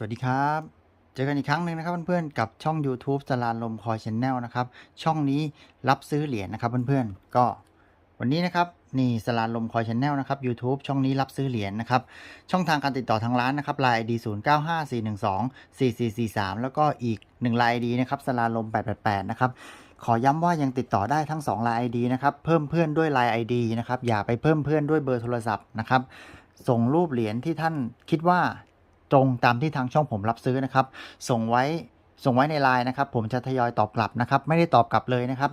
สวัสดีครับ เจอกันอีกครั้งหนึ่งนะครับเพื่อนๆกับช่อง YouTube สลานลมคอยชแนลนะครับ ช่องนี้รับซื้อเหรียญนะครับเพื่อนๆก็วันนี้นะครับนี่สลานลมคอยชแนลนะครับ YouTube ช่องนี้รับซื้อเหรียญนะครับ ช่องทางการติดต่อทางร้านนะครับ Line ID 0 9 5 4 1 2 4 4 4 3แล้วก็อีก1 Line ID นะครับสลานลม888นะครับขอย้ำว่ายังติดต่อได้ทั้ง2 Line ID นะครับ เพิ่มเพื่อนด้วย Line ID นะครับ อย่าไปเพิ่มเพื่อนด้วยเบอร์โทรศัพท์นะครับ ส่งรูปเหรียญที่ท่านคิดว่า ตรงตามที่ทางช่องผมรับซื้อนะครับ ส่งไว้ส่งไว้ในไลน์นะครับ ผมจะทยอยตอบกลับนะครับ ไม่ได้ตอบกลับเลยนะครับ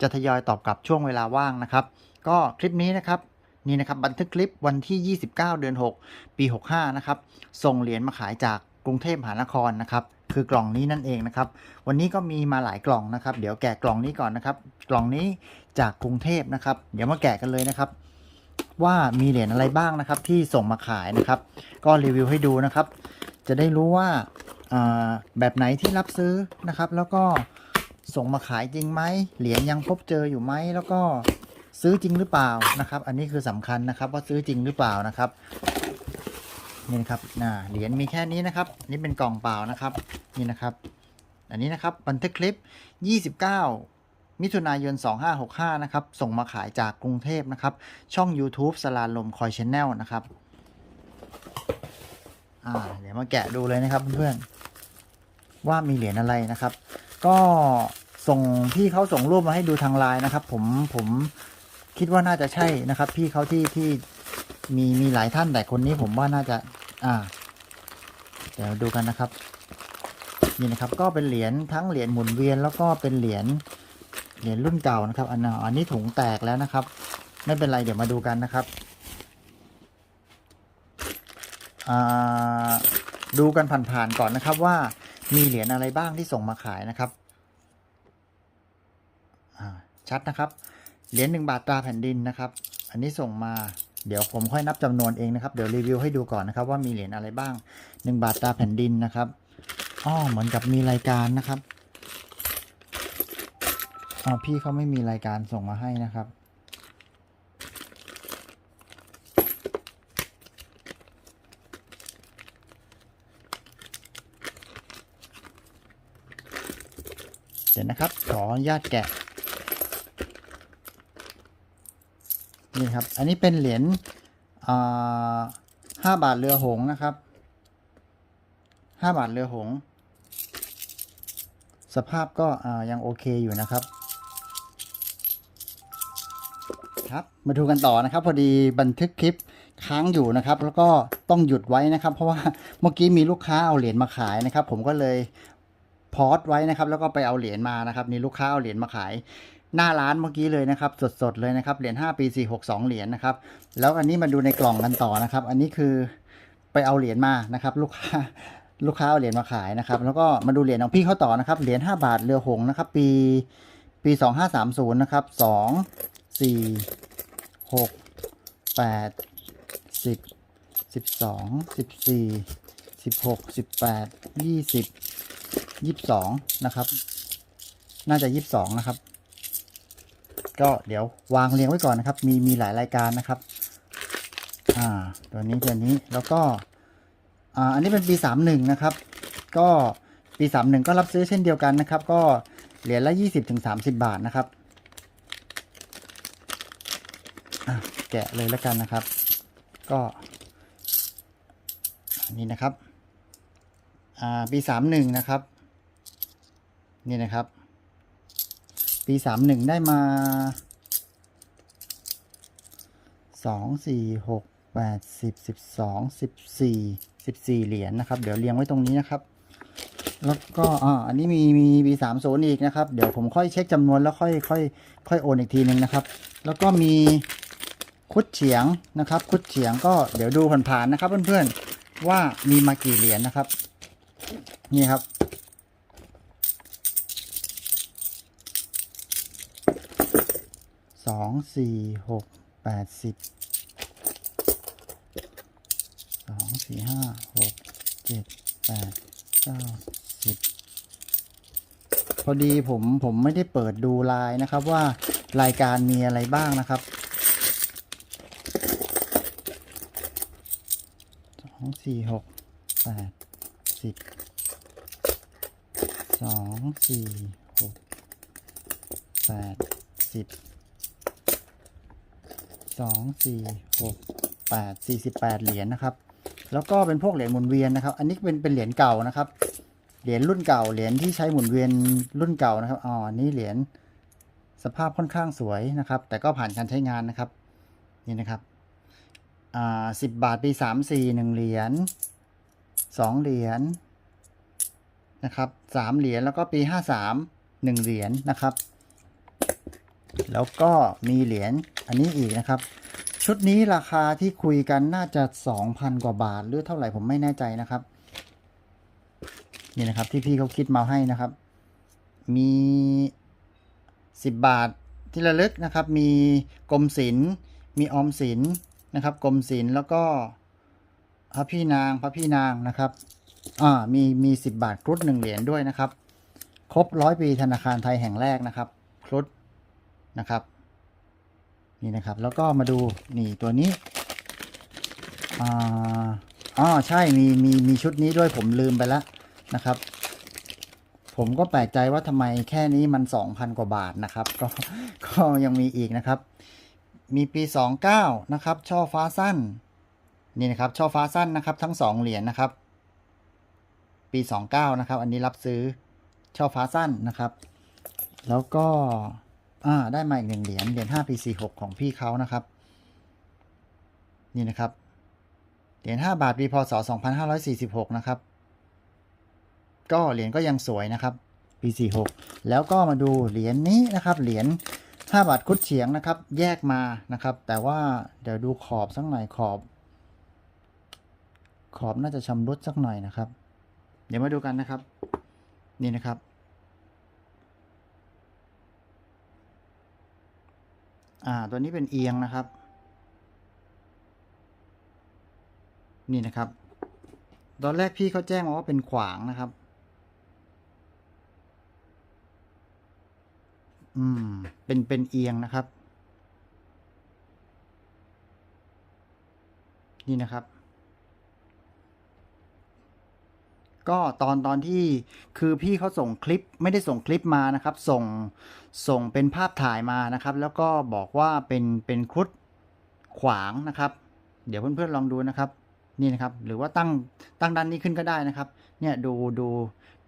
จะทยอยตอบกลับช่วงเวลาว่างนะครับ ก็คลิปนี้นะครับนี่นะครับบันทึกคลิปวันที่ 29 เดือน 6 ปี 65 นะครับ ส่งเหรียญมาขายจากกรุงเทพมหานครนะครับ คือกล่องนี้นั่นเองนะครับ วันนี้ก็มีมาหลายกล่องนะครับ เดี๋ยวแกะกล่องนี้ก่อนนะครับ กล่องนี้จากกรุงเทพนะครับ เดี๋ยวมาแกะกันเลยนะครับ ว่ามีเหรียญอะไรบ้างนะครับ ที่ส่งมาขายนะครับ ก็รีวิวให้ดูนะครับ จะได้รู้ว่าแบบไหนที่รับซื้อนะครับ แล้วก็ส่งมาขายจริงไหมเหรียญยังพบเจออยู่ไหมแล้วก็ซื้อจริงหรือเปล่านะครับ อันนี้คือสำคัญนะครับว่าซื้อจริงหรือเปล่านะครับนี่นะครับเหรียญมีแค่นี้นะครับ นี่เป็นกล่องเปล่านะครับนี่นะครับ อันนี้นะครับบันทึกคลิป 29 มิถุนายน 2565 นะครับ ส่งมาขายจากกรุงเทพนะครับ ช่อง YouTube สลาลมคอยชแนลนะครับ อ่า เดี๋ยวมาแกะดูเลยนะครับเพื่อนๆ ว่ามีเหรียญอะไรนะครับ ก็ส่งพี่เขาส่งรูปมาให้ดูทางไลน์นะครับ ผมผมคิดว่าน่าจะใช่นะครับ พี่เขาที่ที่มีมีหลายท่านแต่คนนี้ผมว่าน่าจะ อ่า เดี๋ยวดูกันนะครับนี่นะครับก็เป็นเหรียญทั้งเหรียญหมุนเวียนแล้วก็เป็นเหรียญ เหรียญรุ่นเก่านะครับ อันนอันนี้ถุงแตกแล้วนะครับ ไม่เป็นไรเดี๋ยวมาดูกันนะครับดูกันผ่านๆก่อนนะครับว่ามีเหรียญอะไรบ้างที่ส่งมาขายนะครับชัดนะครับ เหรียญหนึ่งบาทตราแผ่นดินนะครับ อันนี้ส่งมาเดี๋ยวผมค่อยนับจำนวนเองนะครับ เดี๋ยวรีวิวให้ดูก่อนนะครับ ว่ามีเหรียญอะไรบ้างหนึ่งบาทตราแผ่นดินนะครับอ้อเหมือนกับมีรายการนะครับ อ๋อพี่เขาไม่มีรายการส่งมาให้นะครับ เดี๋ยวนะครับ ขออนุญาตแกะ นี่ครับ อันนี้เป็นเหรียญห้าบาทเรือหงนะครับห้าบาทเรือหงส์สภาพก็อ่ายังโอเคอยู่นะครับ ครับมาดูกันต่อนะครับ พอดีบันทึกคลิปค้างอยู่นะครับ แล้วก็ต้องหยุดไว้นะครับ เพราะว่าเมื่อกี้มีลูกค้าเอาเหรียญมาขายนะครับ ผมก็เลยพอสไว้นะครับ แล้วก็ไปเอาเหรียญมานะครับนี่ลูกค้าเอาเหรียญมาขายหน้าร้านเมื่อกี้เลยนะครับ สดๆเลยนะครับเหรียญ5ปี462เหรียญนะครับ แล้วอันนี้มาดูในกล่องกันต่อนะครับ อันนี้คือไปเอาเหรียญมานะครับ ลูกค้าลูกค้าเอาเหรียญมาขายนะครับ แล้วก็มาดูเหรียญของพี่เขาต่อนะครับเหรียญ5บาทเรือหงนะครับ ปีปี 2530นะครับ2 4 6 8 10 12 14 16 18 20 22นะครับ น่าจะ22นะครับ ก็เดี๋ยววางเรียงไว้ก่อนนะครับ มีมีหลายรายการนะครับอ่าตัวนี้ตัวนี้แล้วก็อ่าอันนี้เป็นปี31นะครับ ก็ปี31ก็รับซื้อเช่นเดียวกันนะครับ ก็เหรียญละ20ถึง30บาทนะครับ อะ แกะเลยแล้วกันนะครับ ก็นนี้นะครับอ่าปี31นะครับนี่นะครับ ปี31ได้มาสองสี่หกแปดสิบสิบสองสิบสี่สิบสี่เหรียญนะครับ เดี๋ยวเรียงไว้ตรงนี้นะครับ แล้วก็อ่าอันนี้มีมีปีสามโซนอีกนะครับ เดี๋ยวผมค่อยเช็คจำนวนแล้วค่อยค่อยค่อยโอนอีกทีหนึ่งนะครับ แล้วก็มี คุดเฉียงนะครับ คุดเฉียงก็เดี๋ยวดูผ่านๆนะครับ เพื่อนๆว่ามีมากี่เหรียญนะครับ นี่ครับ สองสี่หกแปดสิบสองสี่ห้าหกเจ็ดแปดเก้าสิบพอดีผมผมไม่ได้เปิดดูไลน์นะครับว่ารายการมีอะไรบ้างนะครับสอง สี่หกแปดสิบสองสี่หกแปดสิบสองสี่หกแปดสี่สิบแปดเหรียญนะครับ แล้วก็เป็นพวกเหรียญหมุนเวียนนะครับ อันนี้เป็นเป็นเหรียญเก่านะครับ เหรียญรุ่นเก่า เหรียญที่ใช้หมุนเวียนรุ่นเก่านะครับอ๋อนี่เหรียญสภาพค่อนข้างสวยนะครับ แต่ก็ผ่านการใช้งานนะครับ นี่นะครับ อ่าสิบบาทปีสามสี่หนึ่งเหรียญสองเหรียญนะครับสามเหรียญแล้วก็ปีห้าสามหนึ่งเหรียญนะครับ แล้วก็มีเหรียญอันนี้อีกนะครับ ชุดนี้ราคาที่คุยกันน่าจะสองพันกว่าบาทหรือเท่าไหร่ผมไม่แน่ใจนะครับ นี่นะครับที่พี่เขาคิดมาให้นะครับ มีสิบบาทที่ระลึกนะครับ มีกรมศิลป์มีออมสิน นะครับกรมศิลป์แล้วก็พระพี่นางพระพี่นางนะครับอ่ามีมีสิบบาทครุฑหนึ่งเหรียญด้วยนะครับ ครบร้อยปีธนาคารไทยแห่งแรกนะครับ ครุฑนะครับ นี่นะครับ แล้วก็มาดูนี่ตัวนี้อ่าอ๋อใช่มีมีมีชุดนี้ด้วยผมลืมไปแล้วนะครับ ผมก็แปลกใจว่าทำไมแค่นี้มัน2,000กว่าบาทนะครับ ก็ก็ยังมีอีกนะครับ มีปี 29 นะครับ ช่อฟ้าสั้น นี่นะครับ ช่อฟ้าสั้นนะครับ ทั้ง 2 เหรียญนะครับ ปี 29 นะครับ อันนี้รับซื้อช่อฟ้าสั้นนะครับ แล้วก็ อ่า ได้มาอีกหนึ่งเหรียญ เหรียญ5ปี 46 ของพี่เขานะครับ นี่นะครับ เหรียญ5บาทปีพศ 2546 นะครับ ก็เหรียญก็ยังสวยนะครับ ปี 46 แล้วก็มาดูเหรียญนี้นะครับ เหรียญ 5 บาทคุดเฉียงนะครับ แยกมานะครับ แต่ว่าเดี๋ยวดูขอบสักหน่อยขอบ ขอบน่าจะชำรุดสักหน่อยนะครับ เดี๋ยวมาดูกันนะครับ นี่นะครับ อ่าตัวนี้เป็นเอียงนะครับ นี่นะครับ ตอนแรกพี่เขาแจ้งมาว่าเป็นขวางนะครับ อืม เป็นเป็นเอียงนะครับ นี่นะครับ ก็ตอนตอนที่คือพี่เขาส่งคลิปไม่ได้ส่งคลิปมานะครับ ส่งส่งเป็นภาพถ่ายมานะครับ แล้วก็บอกว่าเป็นเป็นครุฑขวางนะครับ เดี๋ยวเพื่อนๆลองดูนะครับนี่นะครับ หรือว่าตั้งตั้งด้านนี้ขึ้นก็ได้นะครับ เนี่ยดูดู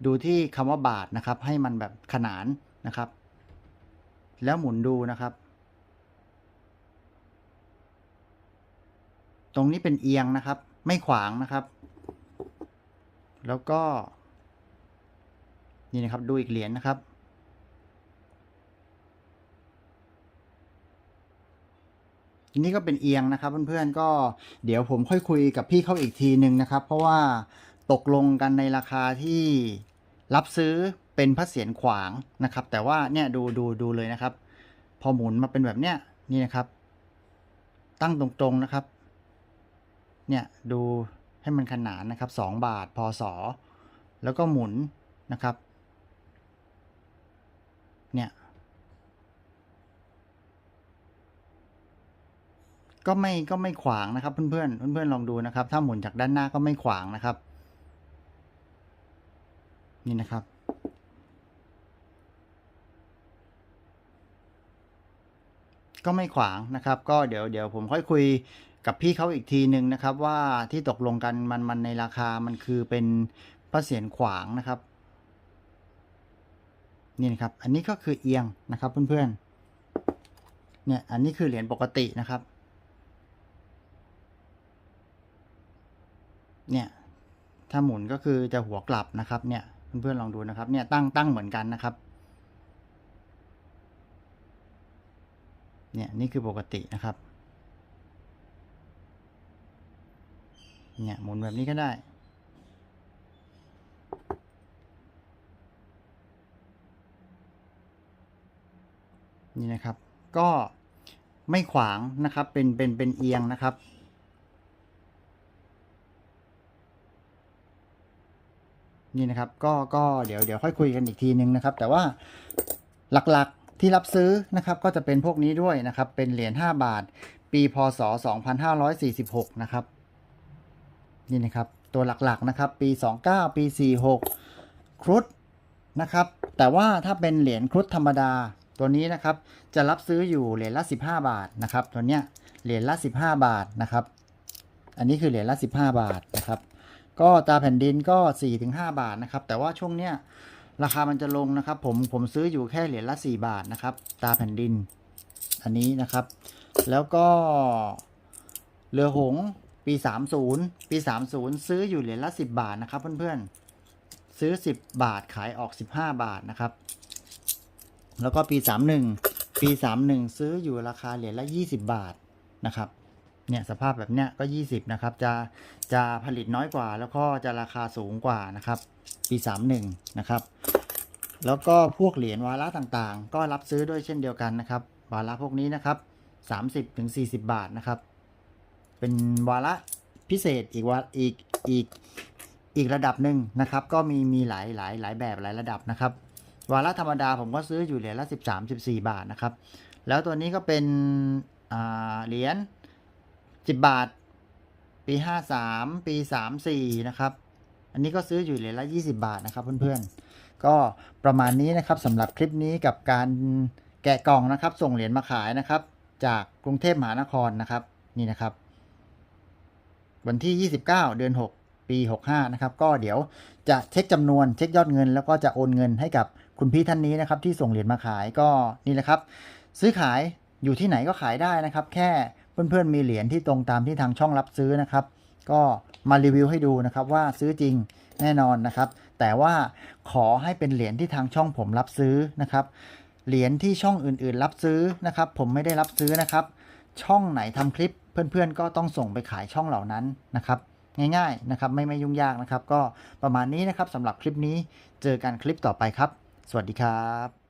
ดูที่คำว่าบาทนะครับ ให้มันแบบขนานนะครับ แล้วหมุนดูนะครับ ตรงนี้เป็นเอียงนะครับ ไม่ขวางนะครับ แล้วก็ นี่นะครับดูอีกเหรียญนะครับ นี่ก็เป็นเอียงนะครับ เพื่อนๆก็เดี๋ยวผมค่อยคุยกับพี่เขาอีกทีหนึ่งนะครับ เพราะว่าตกลงกันในราคาที่รับซื้อ เป็นพระเศียรขวางนะครับ แต่ว่าเนี่ยดูดูดูเลยนะครับ พอหมุนมาเป็นแบบเนี้ยนี่นะครับ ตั้งตรงๆนะครับ เนี่ยดูให้มันขนานนะครับสองบาทพศแล้วก็หมุนนะครับ เนี่ย ก็ไม่ก็ไม่ขวางนะครับ เพื่อนๆเพื่อนๆลองดูนะครับ ถ้าหมุนจากด้านหน้าก็ไม่ขวางนะครับ นี่นะครับ ก็ไม่ขวางนะครับ ก็เดี๋ยวเดี๋ยวผมค่อยคุยกับพี่เขาอีกทีหนึ่งนะครับ ว่าที่ตกลงกันมันมันในราคามันคือเป็นพระเศียรขวางนะครับนี่นะครับ อันนี้ก็คือเอียงนะครับเพื่อนๆ เนี่ย อันนี้คือเหรียญปกตินะครับ เนี่ย ถ้าหมุนก็คือจะหัวกลับนะครับ เนี่ย เพื่อนๆลองดูนะครับ เนี่ย ตั้งตั้งเหมือนกันนะครับ เนี่ยนี่คือปกตินะครับ เนี่ยหมุนแบบนี้ก็ได้ นี่นะครับ ก็ไม่ขวางนะครับ เป็นเป็นเป็นเอียงนะครับนี่นะครับก็ก็เดี๋ยวเดี๋ยวค่อยคุยกันอีกทีนึงนะครับ แต่ว่าหลักๆ ที่รับซื้อนะครับก็จะเป็นพวกนี้ด้วยนะครับ เป็นเหรียญ5บาท ปีพศ 2546 นะครับ นี่นะครับ ตัวหลักๆนะครับ ปี 29 ปี 46 ครุฑนะครับ แต่ว่าถ้าเป็นเหรียญครุฑธรรมดาตัวนี้นะครับ จะรับซื้ออยู่เหรียญละ 15 บาทนะครับ ตัวเนี้ยเหรียญละ 15 บาทนะครับ อันนี้คือเหรียญละ 15 บาทนะครับ ก็ตาแผ่นดินก็ 4-5 บาทนะครับ แต่ว่าช่วงเนี้ย ราคามันจะลงนะครับ ผมผมซื้ออยู่แค่เหรียญละ 4 บาทนะครับ ตาแผ่นดิน อันนี้นะครับ แล้วก็เรือหงส์ปี 30 ปี 30 ซื้ออยู่เหรียญละ 10 บาทนะครับ เพื่อนๆ ซื้อ 10 บาทขายออก 15 บาทนะครับ แล้วก็ปี 31 ปี 31 ซื้ออยู่ราคาเหรียญละ 20 บาทนะครับเนี่ยสภาพแบบเนี้ยก็ 20 นะครับ จะจะผลิตน้อยกว่า แล้วก็จะราคาสูงกว่านะครับ ปี 31 นะครับ แล้วก็พวกเหรียญวาระต่างๆ ก็รับซื้อด้วยเช่นเดียวกันนะครับ วาระพวกนี้นะครับ 30ถึง40 บาทนะครับ เป็นวาระพิเศษอีกวาอีกอีกอีกระดับหนึ่งนะครับ ก็มีมีหลายหลายหลายแบบหลายระดับนะครับ วาระธรรมดาผมก็ซื้ออยู่เหรียญละ 13 14 บาทนะครับ แล้วตัวนี้ก็เป็นเหรียญ10 บาท ปี 53 ปี 34 นะครับ อันนี้ก็ซื้ออยู่เหรียญละ 20 บาทนะครับเพื่อนๆ ก็ประมาณนี้นะครับสำหรับคลิปนี้กับการแกะกล่องนะครับ ส่งเหรียญมาขายนะครับ จากกรุงเทพมหานครนะครับ นี่นะครับ วันที่ 29 เดือน 6 ปี 65 นะครับ ก็เดี๋ยวจะเช็คจำนวนเช็คยอดเงิน แล้วก็จะโอนเงินให้กับคุณพี่ท่านนี้นะครับ ที่ส่งเหรียญมาขายก็นี่แหละครับ ซื้อขายอยู่ที่ไหนก็ขายได้นะครับ แค่เพื่อนๆมีเหรียญที่ตรงตามที่ทางช่องรับซื้อนะครับ ก็มารีวิวให้ดูนะครับว่าซื้อจริงแน่นอนนะครับ แต่ว่าขอให้เป็นเหรียญที่ทางช่องผมรับซื้อนะครับ เหรียญที่ช่องอื่นๆ รับซื้อนะครับ ผมไม่ได้รับซื้อนะครับ ช่องไหนทำคลิปเพื่อนๆ ก็ต้องส่งไปขายช่องเหล่านั้นนะครับ ง่ายๆนะครับไม่ไม่ยุ่งยากนะครับ ก็ประมาณนี้นะครับสำหรับคลิปนี้เจอกันคลิปต่อไปครับ สวัสดีครับ